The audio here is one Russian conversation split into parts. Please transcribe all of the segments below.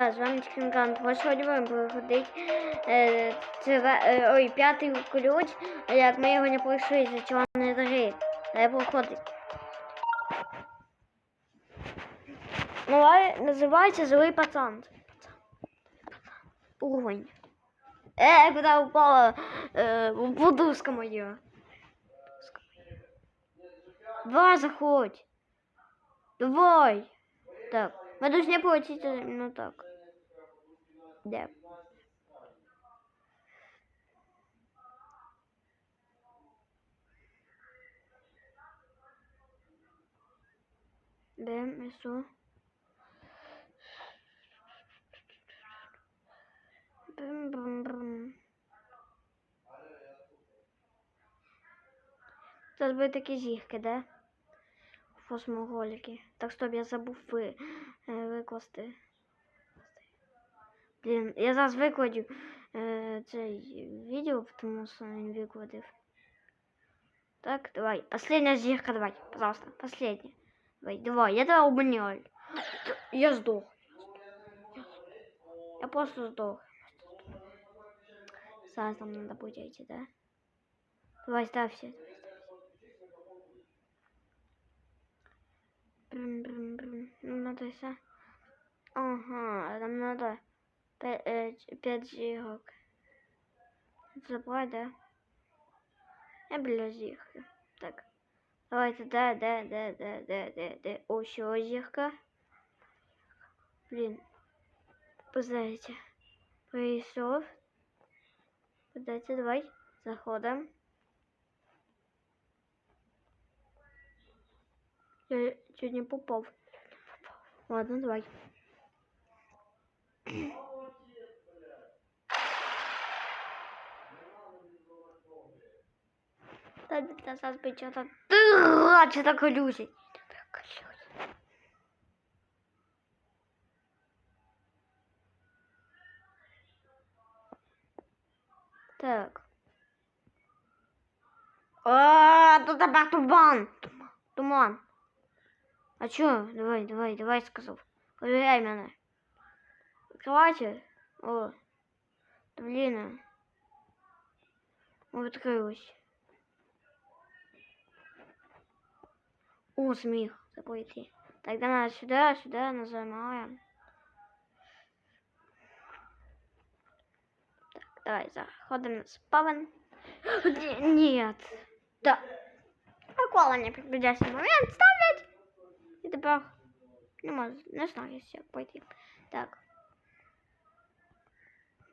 З вами Чкінкант. Ось сьогодні будемо проходити е, це, е, ой, п'ятий ключ, а як ми його не пройшли, за чого не дали. Треба проходити. Ну, а називається Злий пацан. Уровень. Е, куди упала е, подушка моя. Давай, заходь. Давай. Так. Мы должны получить именно так. Да. Бэм, и что? Бэм, бэм, бэм. Зараз буде такі зірки, да? В восьмому роликі. Так, стоп, я забув ви, е, викласти. Блін, я зараз викладю е, це відео, тому що він викладив. Так, давай. Последняя зірка, давай, пожалуйста. Последняя. Давай, давай, я тебя обнял. Я сдох. Я просто сдох. Зараз нам надо будет идти, да? Давай, ставься. Брм, брм, брм. Ну, надо все. Ага, нам надо пя- э, ч- пять зирок. Забрать, да? Я бля зирка. Так. Давайте, да, да, да, да, да, да, да. О, еще зирка. Блин. Подайте. Присов. Подайте, давай. Заходом. Я чуть не попал. Ладно, давай. Да, да, бы что-то... Что-то колючий. Так. А, тут опять туман. Туман. А чё? Давай, давай, давай, сказал. Проверяй меня. Открывайте. О. Да блин. О, открылось. О, смех. Забыл идти. Тогда надо сюда, сюда нажимаем. Так, давай, заходим на спавн. Нет. Да. Прикола не підведеться момент ставлять. І тепер не можу, не знаю, як пойти. Так.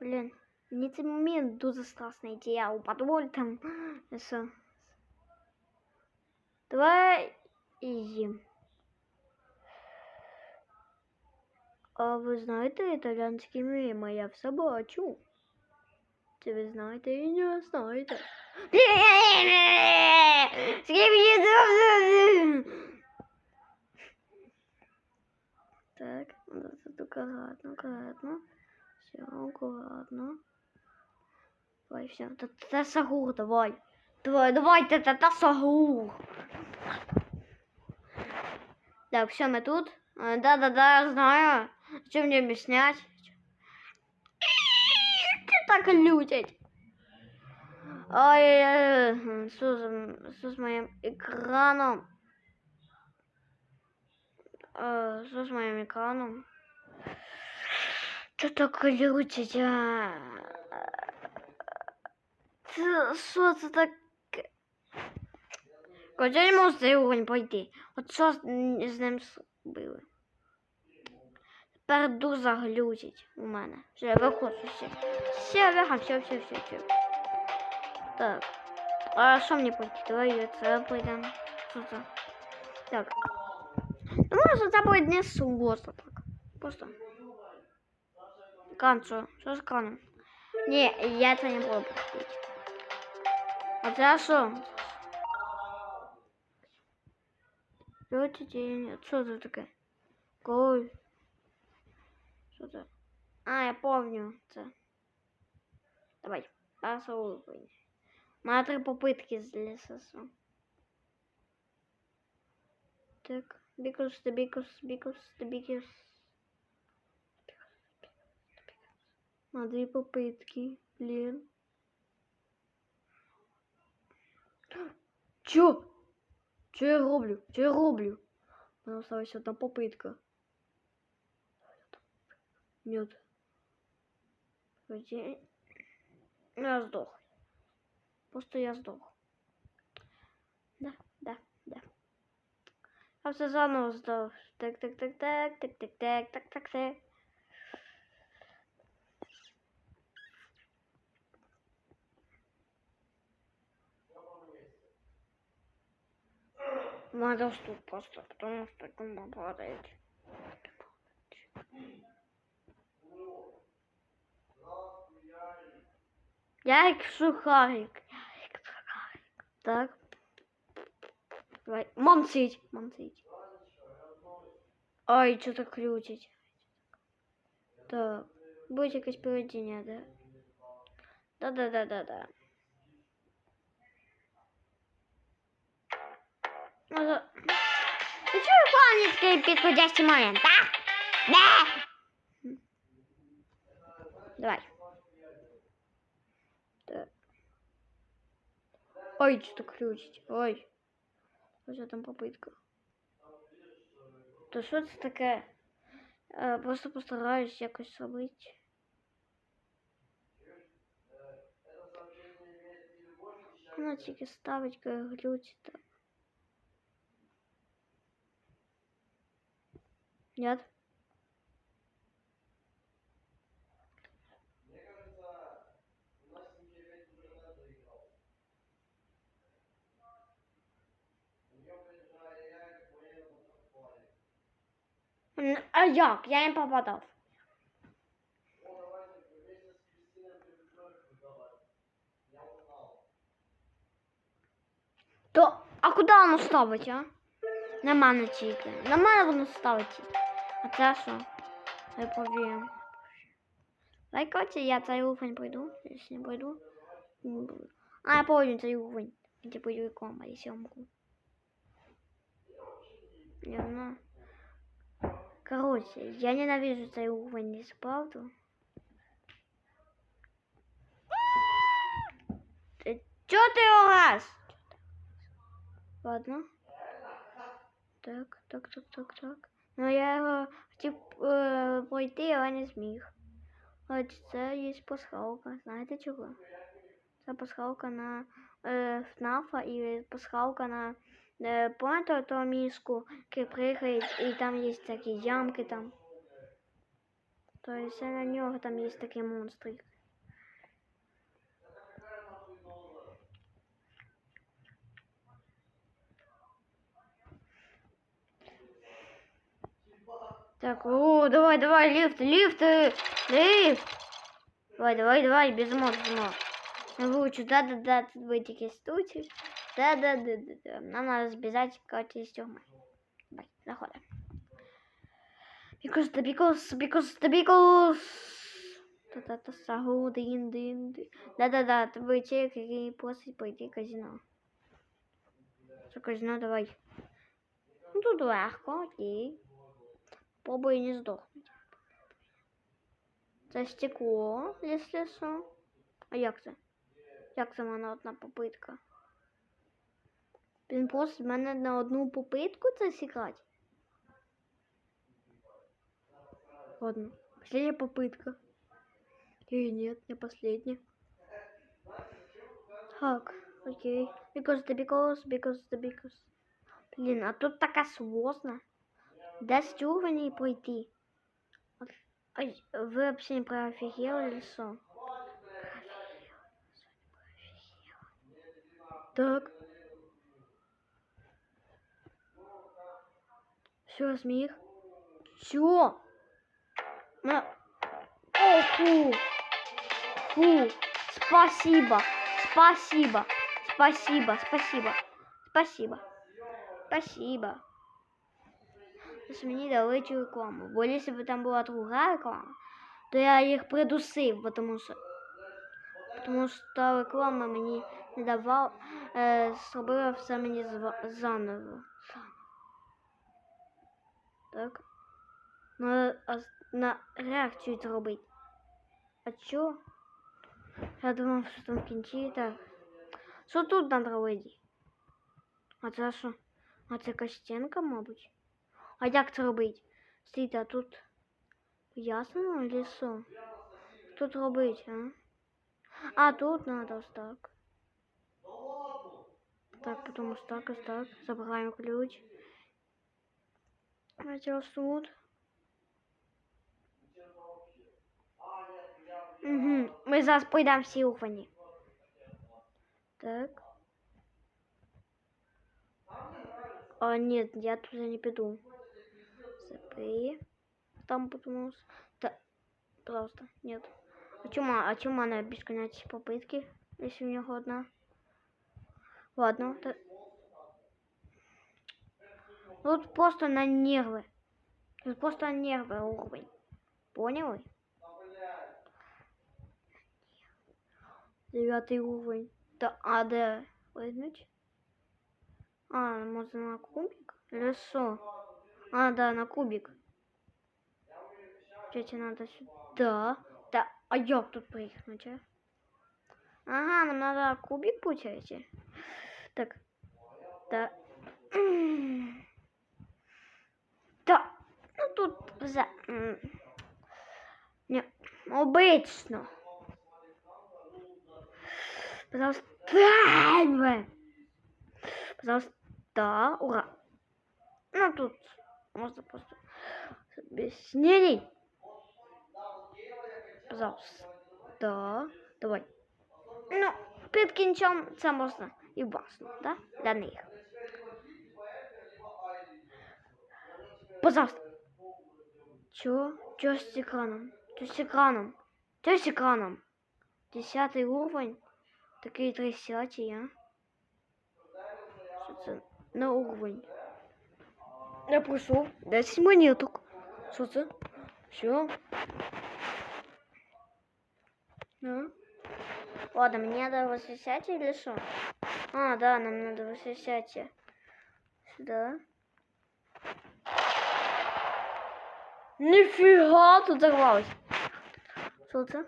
Блін, мені цей момент дуже страшно йти, я упаду там. і Все. Давай їм. А ви знаєте італійські меми? Я все бачу. Чи ви знаєте і не знаєте? Так, надо тут аккуратно, аккуратно. Все, аккуратно. Давай, все. Та сагур, давай. Давай, давай, та Так, все, мы тут. А, Да-да-да, я знаю. Что мне объяснять? Ты так лютить. Ой, что за- что с моим экраном? А, Что с моим экраном? Что так лютить, а? Це- Що це так? Не можу цей уровень пройти. От що з ним зробили? Тепер дуже глючить у мене. Все, я виходжу все. Все, виха, все, все, все, все. Так. А що мені пройти? Давай це пройдемо. Що це? Так. Думаю, що це буде не сложно так. Просто. Кан, що? Що з краном? Ні, я це не буду проходити. А це що? Лёти день. Что это такое? Голый. Что это? А, я помню. Это. Давай. Посолкуй. На три попытки залезу. Так. Бикус, ты бикус, бикус, ты бикус. На две попытки. Блин. Чё? Що я роблю? Що я роблю? У мене осталась одна попитка. Нет. Вроде... Я сдох. Просто я сдох. Да, да, да. А все заново сдох. Так, так, так, так, так, так, так, так, так, так. Надо вступ просто, потому что там падает. Ярик сухарик. Ярик сухарик. Так. Давай. Мамцить. Мамцить. Ай, что-то крутить. Так. Будет поведение, да? Да-да-да-да-да. Ти чого повністю підходящий момент, так? Не! Давай. Так. Ой, что-то ключить. Ой. Уже там попытка. То что это такое? Просто постараюсь якось зробити. Ну, тільки ставить, глючить так. Нет? А як? Я не попадав. То, а куди воно ставить, а? На мене тільки. На мене воно ставить. А це що? Я повім. Дай короче, я цей уровень пройду. Если не пройду. не буду. А, я помню цей уровень. Где будет реклама, если я могу. Не знаю. Короче, я ненавижу цей уровень, не правду. Ты чё ты ураз? Ладно. Так, так, так, так, так. Ну я його хотів е, пройти, але не зміг. От це є пасхалка. Знаєте чого? Це пасхалка на е, ФНАФа і пасхалка на е, пам'ятаєте того мішку, який приїхає, і там є такі ямки там. Тобто на нього там є такі монстри. Так, о, давай, давай, лифт, лифт, э, лифт. Давай, давай, давай, без мод, без мод. Я выучу, да-да-да, тут будет такие стучи. Да-да-да-да-да. Нам надо сбежать, короче, из тюрьмы. Давай, заходим. Because the because, because the because. Та-та-та, сагу, дин, дин. Да-да-да, будет человек, который просит пойти казино. Что казино, давай. Ну, тут легко, окей. Пробуй не здохнути. Це стекло, якщо що. А як це? Як це в мене одна попитка? Він просто мене на одну попитку це сіграти. Ладно, последняя попытка. Или нет, не последняя. Так, окей. Because the because, because the because. Блин, а тут така сложно. Десь уровень пройти. От- Ой, вы вообще не проофигели или что? Так. Все, смех. Все. На. О, фу. Фу. Спасибо. Спасибо. Спасибо. Спасибо. Спасибо. Спасибо. Що мені дали цю рекламу. Бо якщо б там була друга реклама, то я їх придусив, бо тому що. Тому що та реклама мені не давала, е, зробила все мені зва- заново. Так. На, а с- на реакцію зробити. А чо? Я думав, що там в кінці так. Що тут надо робити? А це що? А це якась стінка, мабуть? А як це робити? Стійте, а тут пояснено чи що? Тут робить, а? А, тут надо ось так. Так, потом ось так, ось так. Забираємо ключ. Давайте ось тут. Угу. Ми зараз пройдемо всі уровні. Так. А, нет, я туда не пойду. Запри. Там потому что... Да, пожалуйста, нет. А чему, а чему она бесконечные попытки, если у него одна? Ладно. то- Тут просто на нервы. Тут просто на нервы уровень. Поняли? Девятый уровень. Да, а, да. Возьмите. А, можно на кубик? Что? А, да, на кубик. Тетя, надо сюда. Да, а як тут приехать, а? Ага, нам надо кубик, получается. Так, да. Да, ну тут за... Не, обычно. Пожалуйста. Пожалуйста, да, ура. Ну тут можно просто с объяснений. Пожалуйста, да, давай. Ну, під кінцем це можна і важно, да? Для них. Пожалуйста. Чё? Чё с экраном? Чё с экраном? Чё с экраном? Десятый уровень? Такий тридцятий, а? Що це на уровень? Я пройшов 10 монеток. Що це? Все. Ну. Ладно, мне надо 80 или что? А, да, нам надо 80. Сюда. Нифига тут взорвалось. Что это?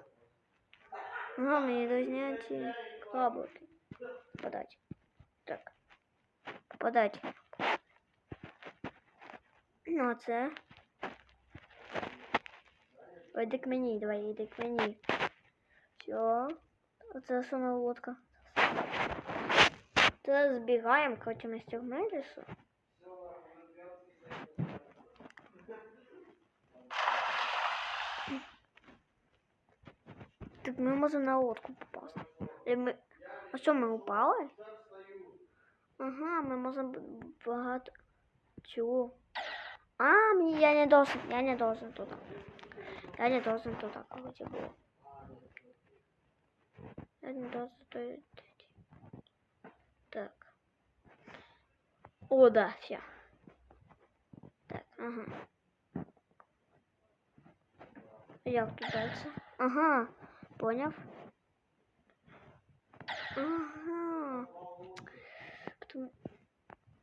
Ага, мне должны эти яблоки подать. Так. Подать. Ну, а це. Ой, Іди к мені, давай, іди к мені. Все. Оце сама лодка. Зараз збігаємо, коротше, ми стягнули лісу. Так ми можемо на лодку попасти. Ми... А що, ми упали? Ага, ми можемо багато... Чого? А, мне я не должен, я не должен туда. Я не должен туда, короче, было. Я не должен туда. Так. О, да, все. Так, ага. Як тут дальше? Ага, понял. Ага. Потом...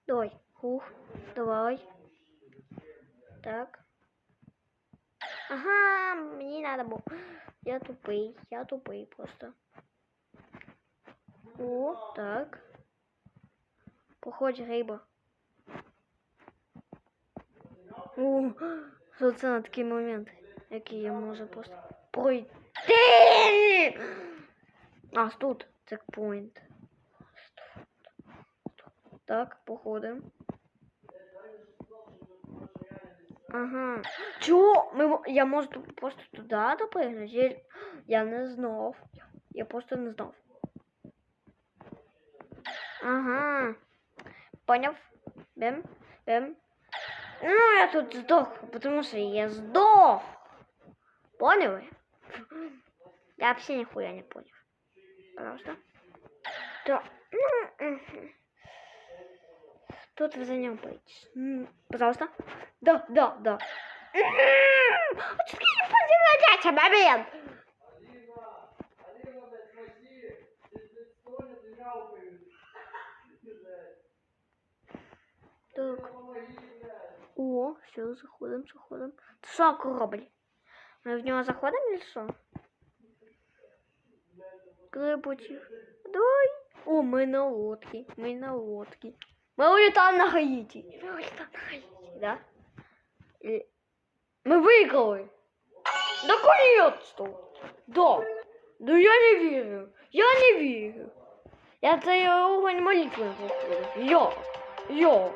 Давай, хух, давай. Так. Ага, мне надо было. Я тупый, я тупый просто. О, так. Походь риба. О, що це на такий момент, який я можу просто пройти. А, тут чекпоінт. Так, походимо. Ага. Чого? Ми, мо- я можу ту- просто туди допригнути? Я, я не знав. Я просто не знав. Ага. Поняв? Бем, бем. Ну, я тут сдох, потому что я сдох. Поняли? Я вообще нихуя не понял. Пожалуйста. Да. Ну, мгм. Тут вы за ним боитесь. М, Пожалуйста. Да, да, да. М, а чё ты не поднимаешься, момент? Так. О, все, заходим, заходим. Це що корабль? Ми в нього заходимо или що? Крипотів. Давай. О, ми на лодці. Ми на лодці. Ми улітаємо на Гаїті. Ми улітаємо на Гаїті, да? І... Ми виграли. Наконец-то. Да. Ну я не вірю. Я не вірю. Я цей огонь молитви виходив. Я. Я.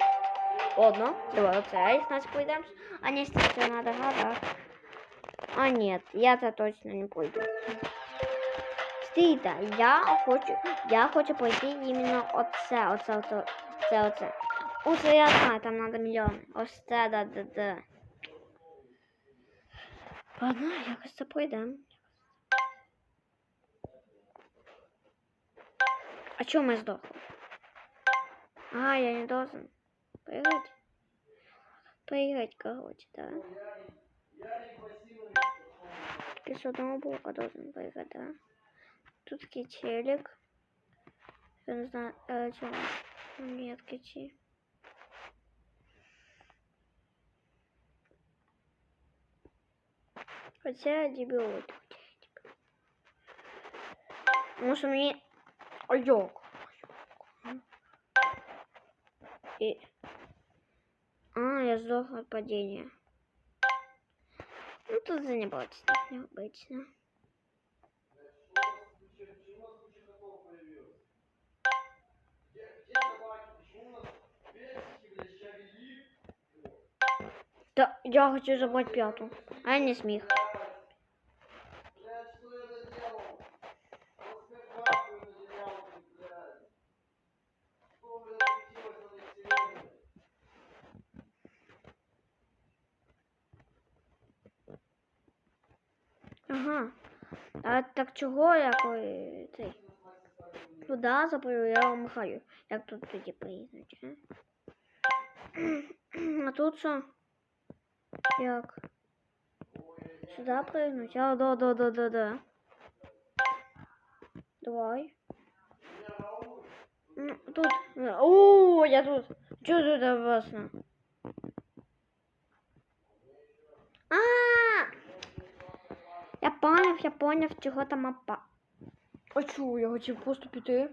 Ладно, давай оцей нас пойдем. А не, кстати, надо гадать. А нет, я-то точно не пойду. Стійте, я хочу, я хочу пойти іменно оце, оце, оце, оце, оце. Оце я знаю, там надо. Ось це, да, да, да. Ладно, якось це пойдемо. А чё мы сдохли? А, я не должен прыгать. Прыгать, короче, да. С одного блока должен прыгать, да. Тут такий челик. Я не знаю, э, чего. Нет, кичи. Хотя дебил. Может мне... Ой-ёк. И... А, я сдох от падения. Ну, тут за необычно, Да, я хочу забрать пятую. А я не смех. Ага. А так чого ви цей? Туди запою, я вам махаю. Як тут тоді приїздить, а? А тут що? Як? Сюди пригнуть? А, да, да, да, да, да. Давай. Тут. О, я тут. Чого тут опасно? А! Я поняв, я поняв, чого там мапа. А чого? Я хотів просто піти.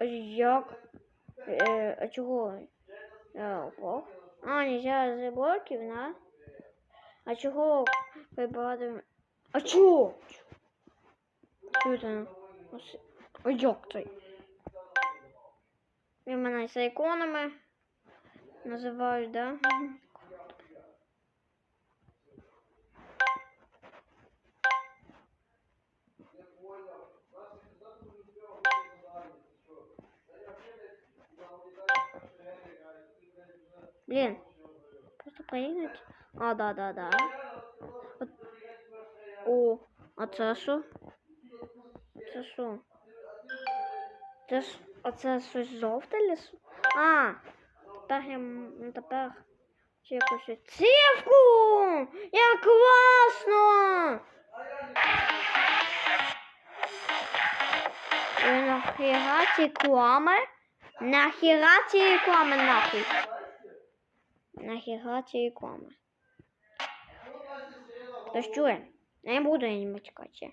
А як? Е, а чого? Я упав. А, нельзя з на? А чого вибирати? А чого? Чого це? Ось- як це? І мене з іконами називають, да? Блин, просто поиграть. А, да, да, да. От- О, а це що? Це що? Це ж, а це щось жовте лісу? А, тепер я, ну, тепер ще щось- Цівку! Як класно! Нахіра ці клами? Нахіра ці клами нахуй? Ці клами? То що? Я не буду я не мачкати.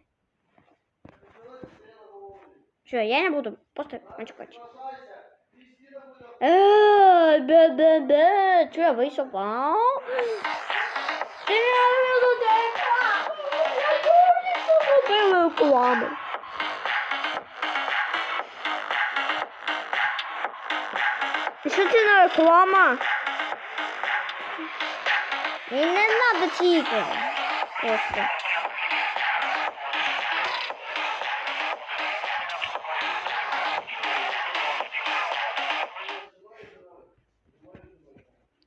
Що, я не буду просто мачкати. Е, бе бе бе Що я вийшов? А? Ти не людей Я думаю, клами. Що це за реклама? Мені не надо тільки. Просто.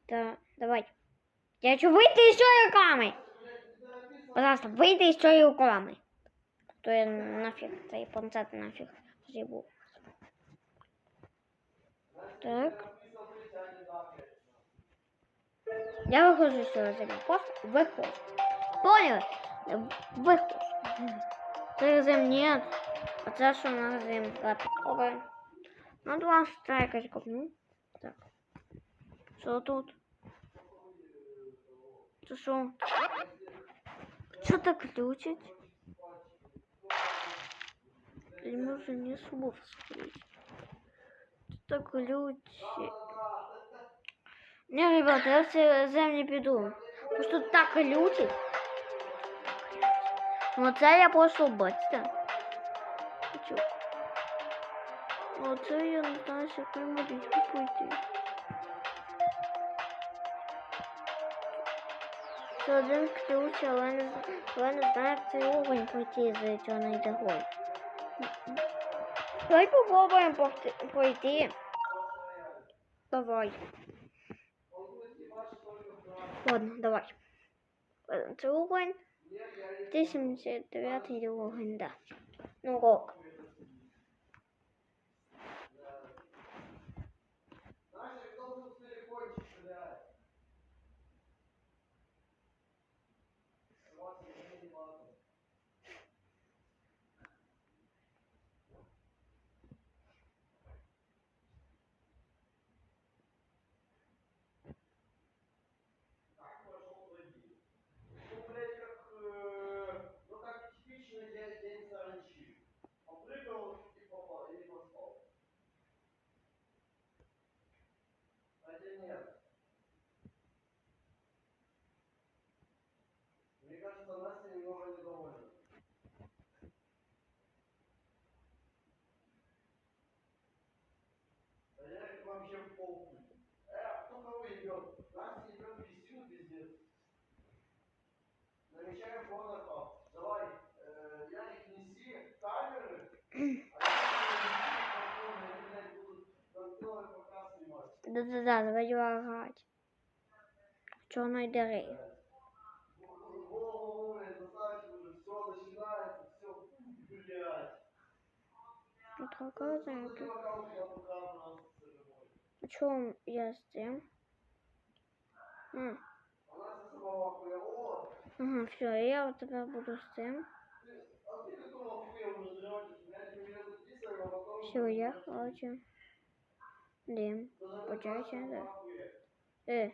Да, давай. Я хочу выйти из той рекламы. Пожалуйста, выйди из той рекламы. То я нафиг, це японцет нафиг з'їбу. Так. Я виходжу з цього землі. Просто виходжу. Поняли? Виходжу. Це зем нет. А це що на зем? Окей. Ну, два якось копну. Так. Що тут? Це що? Що так ключить? не можу ні слов сказать. Тут так глючить. Не, ребята, я в це землі піду. Просто так глючить. Ну це я просто бачите. Оце я не знаю, як модичку пройти. Це один ключ, але не, але не знаю, як цей уровень пройти з чорної дорогою. Давай попробуємо похти- пройти. Давай. Ладно, давай. Уровень 1079 уровень, да. Ну, рок. Ну, блядь, как, э, ну, как типичный день, день саранчи. Попрыгал и попал, и поспал. Хотя нет. Мне кажется, Настя немного недовольна. А я вообще в похуй. Э, кто кого ебет? Настя ебет Кристину, пиздец. Намечаем фотограф. Давай, э, Ярик, неси камеры. А я блядь, буду там целый показ снимать. Да-да-да, давай лагать. В чорної діри. Голову, блядь, заставить уже, все начинается, все, блядь. Ну, така Что знаєте. за аккаунт я пока просто собой? А чому я з цим? М, Ага, все, я от тепер буду з цим. ты, а ты какого хуя уже дрётесь? Я тебе не записываю, а потом... Все, я хочу. Дим. Даже Почайте, на да. хуя. Е,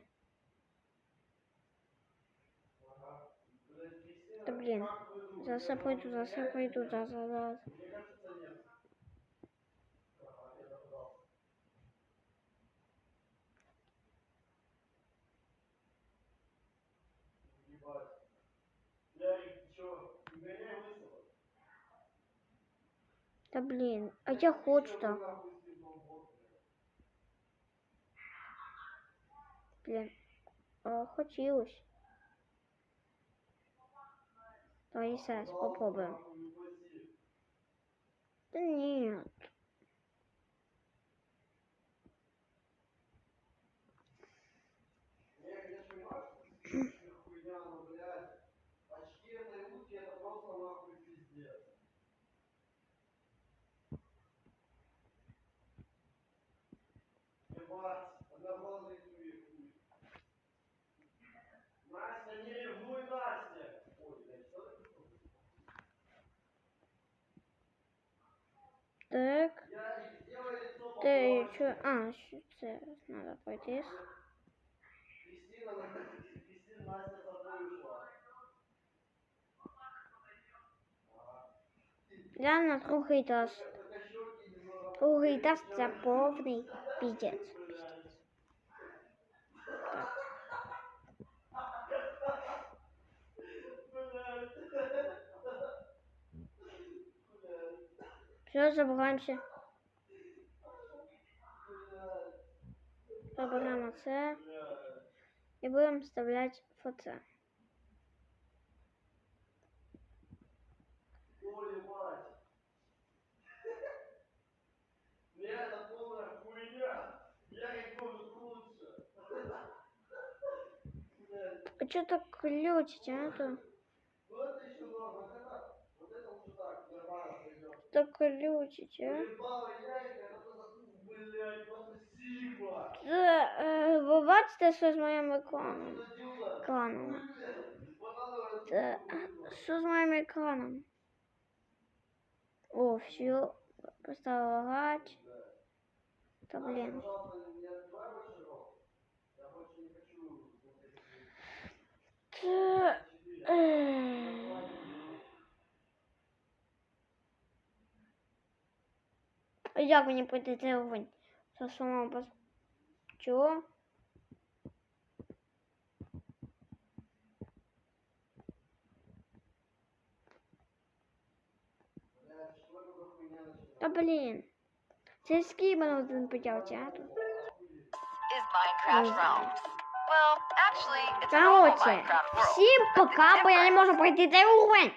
Ага. Блядь, Кристина, та блін. как вы думаете? Зараз я пройду, зараз я пройду, зараз, зараз. Мне кажется, нет. Ага, я догадался. Ебать. Ярик, ты чё, не гоняй лысого? Та блін, а я хочу Чё так. вы нахуй с ним долбот, блядь? Блін. А, хотілось. Давай зараз Дал, попробуємо. нахуй, Так. Попроще. що? А, що це треба пройти. Кристина, Кристина, Настя с тобой ушла. Я на Все, забираємося. Забираємо це. І будемо вставляти фото. Ой, мать. Не, это полная хуйня. Я как может лучше. Блядь, А что так ключить, а? То? сигма. Це, е, ви бачите, що з моїм екраном? Это дюла. Екраном. Банановая Це, що з моїм екраном? О, все. Поставила гать. Та блін. Пожалуйста, не А як мені пройти цей вогонь? Це самому пос... Чого? Та блін. Це скібано один подявці, а тут. Is Minecraft всім пока, бо я не можу пройти цей вогонь.